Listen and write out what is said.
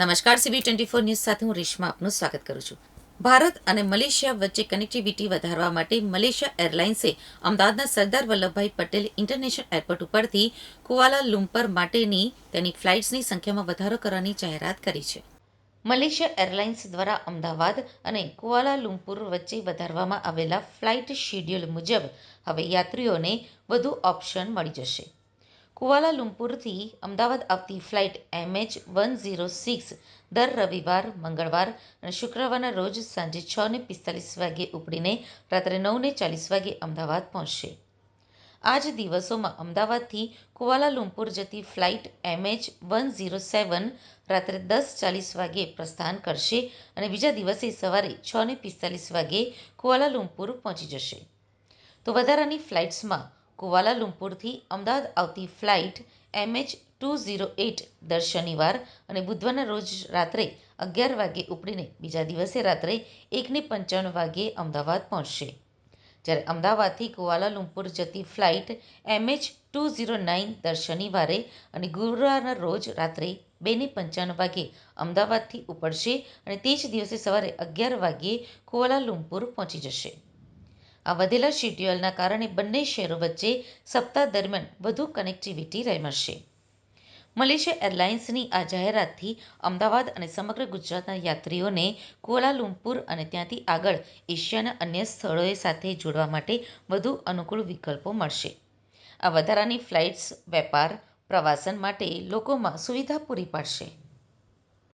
નમસ્કાર CB twenty four news સાથે હું રેશમા આપનું સ્વાગત કરું છું. ભારત અને મલેશિયા વચ્ચે કનેક્ટિવિટી વધારવા માટે મલેશિયા એરલાઇન્સે અમદાવાદના સરદાર વલ્લભભાઈ પટેલ ઇન્ટરનેશનલ એરપોર્ટ ઉપરથી કુઆલા લુમ્પર માટેની તેની ફ્લાઇટ્સની સંખ્યામાં વધારો કરવાની જાહેરાત કરી છે. મલેશિયા એરલાઇન્સ દ્વારા અમદાવાદ અને કુઆલા લુમ્પુર વચ્ચે વધારવામાં આવેલા ફ્લાઇટ શેડ્યુલ મુજબ હવે યાત્રીઓને વધુ ઓપ્શન મળી જશે. કુઆલા લુમ્પુરથી અમદાવાદ આવતી flight MH one zero six દર રવિવાર, મંગળવાર અને શુક્રવારના રોજ સાંજે છ ને પિસ્તાલીસ વાગ્યે ઉપડીને રાત્રે નવ ને ચાલીસ વાગ્યે અમદાવાદ પહોંચશે. આ જ દિવસોમાં અમદાવાદથી કુવાલાલુમ્પુર જતી flight MH one zero seven રાત્રે દસ ચાલીસ વાગ્યે પ્રસ્થાન કરશે અને બીજા દિવસે સવારે છ ને પિસ્તાલીસ વાગ્યે કુઆલાલુમ્પુર પહોંચી જશે. તો વધારાની ફ્લાઇટ્સમાં કુઆલા લુમ્પુરથી અમદાવાદ આવતી flight MH two zero eight દર શનિવાર અને બુધવારના રોજ રાત્રે અગિયાર વાગ્યે ઉપડીને બીજા દિવસે રાત્રે એકને પંચાવન વાગ્યે અમદાવાદ પહોંચશે. જ્યારે અમદાવાદથી કુઆલાલુમ્પુર જતી flight MH two zero nine દર શનિવારે અને ગુરુવારના રોજ રાત્રે બેને પંચાવન વાગ્યે અમદાવાદથી ઉપડશે અને તે જ દિવસે સવારે અગિયાર વાગ્યે કુવાલાલુમ્પુર પહોંચી જશે. આ વધેલા શેડ્યુલના કારણે બંને શહેરો વચ્ચે સપ્તાહ દરમિયાન વધુ કનેક્ટિવિટી મળશે. મલેશિયા એરલાઇન્સની આ જાહેરાતથી અમદાવાદ અને સમગ્ર ગુજરાતના યાત્રીઓને કુઆલાલુમ્પુર અને ત્યાંથી આગળ એશિયાના અન્ય સ્થળોએ સાથે જોડવા માટે વધુ અનુકૂળ વિકલ્પો મળશે. આ વધારાની ફ્લાઇટ્સ, વેપાર, પ્રવાસન માટે લોકોમાં સુવિધા પૂરી પાડશે.